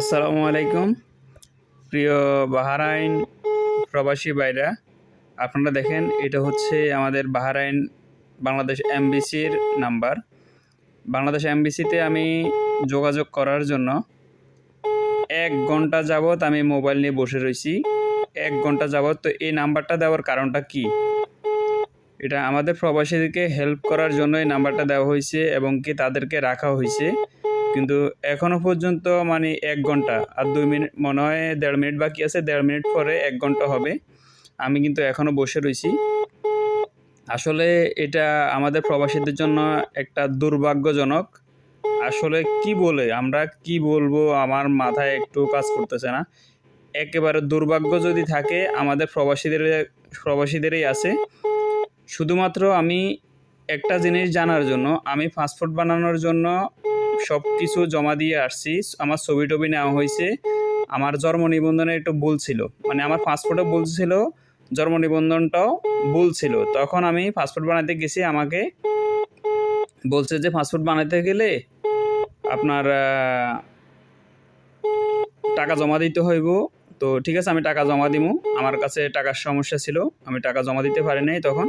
আসসালামু আলাইকুম। প্রিয় বাহারাইন প্রবাসী ভাইরা, আপনারা দেখেন, এটা হচ্ছে আমাদের বাহারাইন বাংলাদেশ এমবিসির নাম্বার। বাংলাদেশ এমবিসিতে আমি যোগাযোগ করার জন্য এক ঘণ্টা যাবৎ আমি মোবাইল নিয়ে বসে রয়েছি। এক ঘণ্টা যাবৎ, তো এই নাম্বারটা দেওয়ার কারণটা কি? এটা আমাদের প্রবাসীদেরকে হেল্প করার জন্য এই নাম্বারটা দেওয়া হয়েছে এবং কি তাদেরকে রাখা হয়েছে। কিন্তু এখনও পর্যন্ত মানে এক ঘণ্টা আর দুই মিনিট, মনে হয় দেড় মিনিট বাকি আছে, দেড় মিনিট পরে এক ঘণ্টা হবে। আমি কিন্তু এখনও বসে রয়েছি আসলে এটা আমাদের প্রবাসীদের জন্য একটা দুর্ভাগ্যজনক। আসলে কি বলে, আমরা কি বলব, আমার মাথায় একটু কাজ করতেছে না। একেবারে দুর্ভাগ্য যদি থাকে, আমাদের প্রবাসীদের, প্রবাসীদেরই আছে। শুধুমাত্র আমি একটা জিনিস জানার জন্য, আমি পাসপোর্ট বানানোর জন্য সব কিছু জমা দিয়ে আসছি। আমার ছবি টবি নেওয়া হয়েছে। আমার জন্ম নিবন্ধনে একটু ভুল ছিল। মানে আমার পাসপোর্টও ভুল ছিল জন্ম নিবন্ধনটাও ভুল ছিল। তখন আমি পাসপোর্ট বানাতে গেছি, আমাকে বলছে যে পাসপোর্ট বানাতে গেলে আপনার টাকা জমা দিতে হইব। তো ঠিক আছে, আমি টাকা জমা দিব আমার কাছে টাকার সমস্যা ছিল, আমি টাকা জমা দিতে পারি নাই তখন।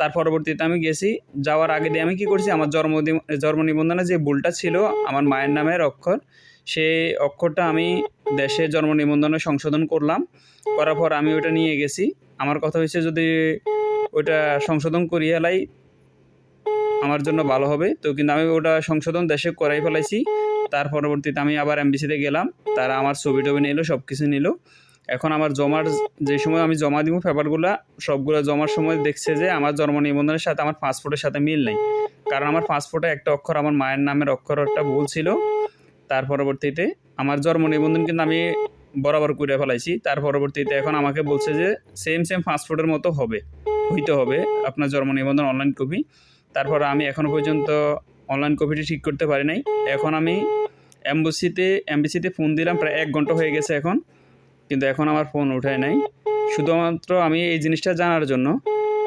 তার পরবর্তীতে আমি গেছি, যাওয়ার আগে দিয়ে আমি কি করছি, আমার জন্ম জন্ম নিবন্ধনে যে ভুলটা ছিল, আমার মায়ের নামের অক্ষর, সেই অক্ষরটা আমি দেশে জন্ম নিবন্ধনে সংশোধন করলাম, করার পর আমি ওটা নিয়ে গেছি। আমার কথা হয়েছে, যদি ওটা সংশোধন করিয়ে এলাই আমার জন্য ভালো হবে। তো কিন্তু আমি ওটা সংশোধন দেশে করাই ফেলাইছি। তার পরবর্তীতে আমি আবার এমবিসিতে গেলাম, তারা আমার ছবি টবি নিল সব কিছু নিল। এখন আমার জমার যে সময় আমি জমা দিব পেপারগুলো, সবগুলো জমার সময় দেখছে যে আমার জন্ম নিবন্ধনের সাথে আমার পাসপোর্টের সাথে মিল নেই। কারণ আমার পাসপোর্টে একটা অক্ষর, আমার মায়ের নামের অক্ষরটা ভুল ছিল। তার পরবর্তীতে আমার জন্ম নিবন্ধন কিন্তু আমি বরাবর করে ফেলাইছি। তার পরবর্তীতে এখন আমাকে বলছে যে সেম সেম পাসপোর্টের মতো হবে, হইতে হবে আপনার জন্ম নিবন্ধন অনলাইন কপি তারপর আমি এখনও পর্যন্ত অনলাইন কপিটি ঠিক করতে পারি নাই। এখন আমি এমবিসিতে এমবিসিতে ফোন দিলাম, প্রায় এক ঘণ্টা হয়ে গেছে এখন। কিন্তু এখন আমার ফোন উঠায় নাই। শুধুমাত্র আমি এই জিনিসটা জানার জন্য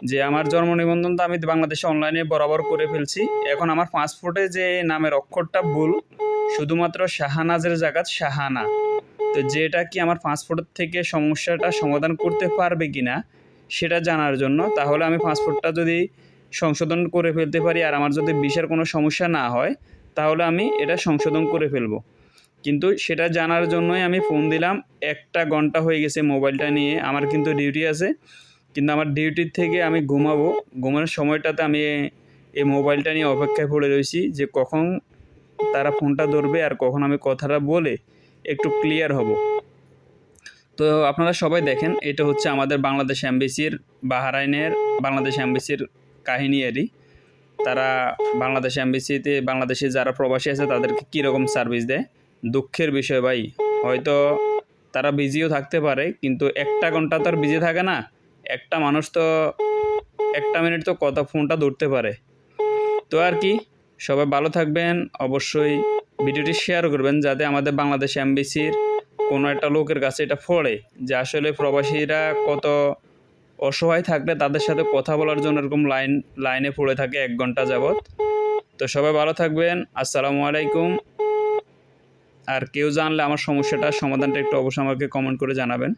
যে আমার জন্ম নিবন্ধন তো আমি বাংলাদেশে অনলাইনে বরাবর করে ফেলছি। এখন আমার পাসপোর্টে যে নামের অক্ষরটা ভুল, শুধুমাত্র শাহানাজের জায়গা শাহানা। তো যেটা কি আমার পাসপোর্ট থেকে সমস্যাটা সমাধান করতে পারবে কি না সেটা জানার জন্য তাহলে আমি পাসপোর্টটা যদি সংশোধন করে ফেলতে পারি আর আমার যদি বিষের কোনো সমস্যা না হয়, তাহলে আমি এটা সংশোধন করে ফেলব। কিন্তু সেটা জানার জন্যই আমি ফোন দিলাম। একটা ঘণ্টা হয়ে গেছে মোবাইলটা নিয়ে, আমার কিন্তু ডিউটি আছে। কিন্তু আমার ডিউটির থেকে আমি ঘুমাবো। ঘুমানোর সময়টাতে আমি এই মোবাইলটা নিয়ে অপেক্ষায় পড়ে রয়েছি যে কখন তারা ফোনটা ধরবে আর কখন আমি কথাটা বলে একটু ক্লিয়ার হব। তো আপনারা সবাই দেখেন, এটা হচ্ছে আমাদের বাংলাদেশ এমবিসির, বাহারাইনের, বাংলাদেশ এমবিসির কাহিনী এরই। তারা বাংলাদেশ এমবিসিতে, বাংলাদেশে যারা প্রবাসী আছে, তাদেরকে কীরকম সার্ভিস দেয়? দুঃখের বিষয় ভাই। হয়তো তারা বিজিও থাকতে পারে, কিন্তু একটা ঘণ্টা তো আর বিজি থাকে না। একটা মানুষ তো একটা মিনিট তো কথা, ফোনটা ধরতে পারে। তো আর কি, সবাই ভালো থাকবেন। অবশ্যই ভিডিওটি শেয়ার করবেন, যাতে আমাদের বাংলাদেশ এমবিসির কোনো একটা লোকের কাছে এটা পড়ে যে আসলে প্রবাসীরা কত অসহায় থাকলে তাদের সাথে কথা বলার জন্য এরকম লাইন, লাইনে পড়ে থাকে এক ঘণ্টা যাবৎ। তো সবাই ভালো থাকবেন। আসসালামু আলাইকুম। আর কেউ জানলে আমার সমস্যাটা সমাধানটা একটু অবশ্যই আমাকে কমেন্ট করে জানাবেন।